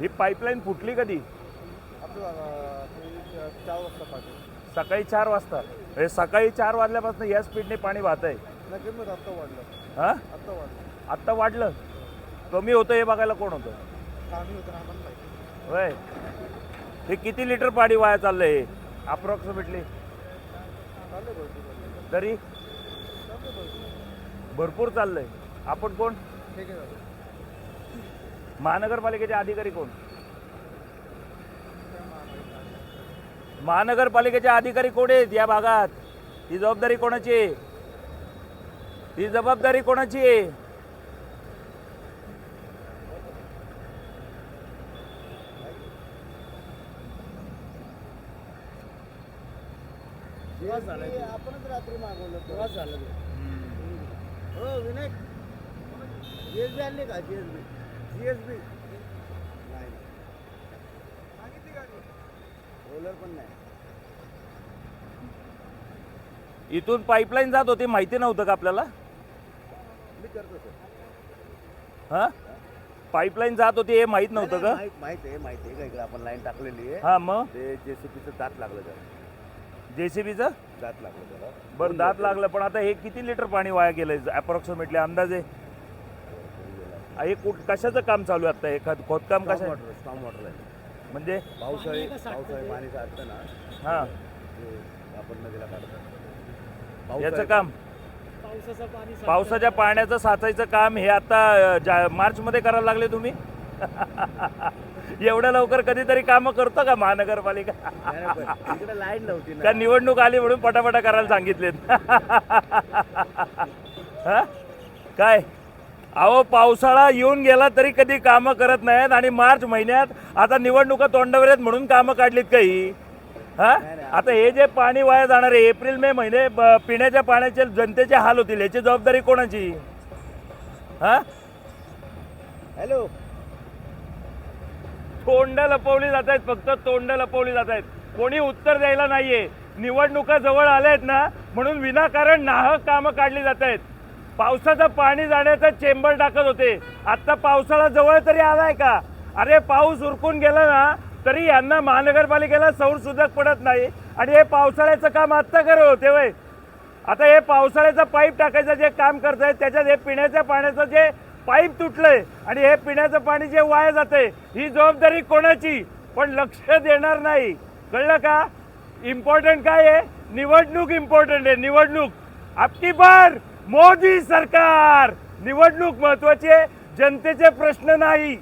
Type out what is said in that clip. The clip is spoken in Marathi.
ही पाईपलाईन फुटली कधी? सकाळी चार वाजता हे सकाळी चार वाजल्यापासून या स्पीडने पाणी वाहत आहे. हा? आत्ता वाढलं. कमी होतं हे बघायला कोण होतं? होय. हे किती लिटर पाणी वाया चाललंय हे? अप्रॉक्सिमेटली चाललं तरी? चाललं भरपूर. भरपूर चाललंय. आपण कोण? ठीक आहे महानगरपालिकेचे अधिकारी कोण? महानगरपालिकेचे अधिकारी कोण आहेत या भागात? ही जबाबदारी कोणाची आहे? ही जबाबदारी कोणाची आहे? आपणच रात्री मागवलं तेव्हाच झालं हो विनायक जीएसबी आणली का जीएसबी जीएसबी नाही. सांगितली गाडी रोलर पण नाही. इथून पाईपलाईन जात होती माहिती नव्हतं का आपल्याला? मी करतो सर. हा? पाईपलाईन जात होती हे माहीत नव्हतं का? माहीत आहे माहिती आहे. का इकडे आपण लाईन टाकलेली आहे. हा मग? ते जेसीबीचं दात लागलं त्याला जेसीबीचं दात लागलं त्याला बरं दात लागलं पण आता हे किती लिटर पाणी वाया गेलंय? अप्रॉक्सिमेटली अंदाजे हे कुठ कशाचं काम चालू आहे आता? हे खत खोदकाम कशा वॉटर स्टॉम वॉटर आहे. म्हणजे? पावसाळी पावसाळी पाणी साठतं ना हा. ते आपण नदीला काढतो याचं काम? पावसाच्या पाण्याचं साचायचं काम हे आता मार्च मध्ये करायला लागले तुम्ही? एवढ्या लवकर कधीतरी काम करतो का महानगरपालिका? लाईन नव्हती का निवडणूक आली म्हणून पटापटा करायला सांगितलेत. हा? काय? अहो पावसाळा येऊन गेला तरी कधी कामं करत नाहीत आणि मार्च महिन्यात आता निवडणुका तोंडावर आहेत म्हणून कामं काढलीत काही. हा? आता हे जे पाणी वाया जाणार आहे एप्रिल मे महिने पिण्याच्या पाण्याचे जनतेचे हाल होतील याची जबाबदारी कोणाची? हा? हॅलो. तोंड लपवली जात आहेत फक्त तोंड लपवली जात आहेत. कोणी उत्तर द्यायला नाहीये. निवडणुका जवळ आल्यात ना म्हणून विनाकारण नाहक कामं काढली जात आहेत. पावसाचं पाणी जाण्याचं चेंबर टाकत होते. आत्ता पावसाळा जवळ तरी आलाय का? अरे पाऊस उरकून गेला ना तरी यांना महानगरपालिकेला सौर सुधक पडत नाही. आणि हे पावसाळ्याचं काम आत्ता करत होते वय. आता हे पावसाळ्याचं पाईप टाकायचं जे काम करतायत त्याच्यात हे पिण्याच्या पाण्याचं जे पाईप तुटलंय आणि हे पिण्याचं पाणी जे वाया जाते ही जबाबदारी कोणाची? पण लक्ष देणार नाही. कळलं का? इम्पॉर्टंट काय आहे? निवडणूक इम्पॉर्टंट आहे. निवडणूक आपकी बार मोदी सरकार. निवडणूक महत्वाची आहे. जनतेचे प्रश्न नाही.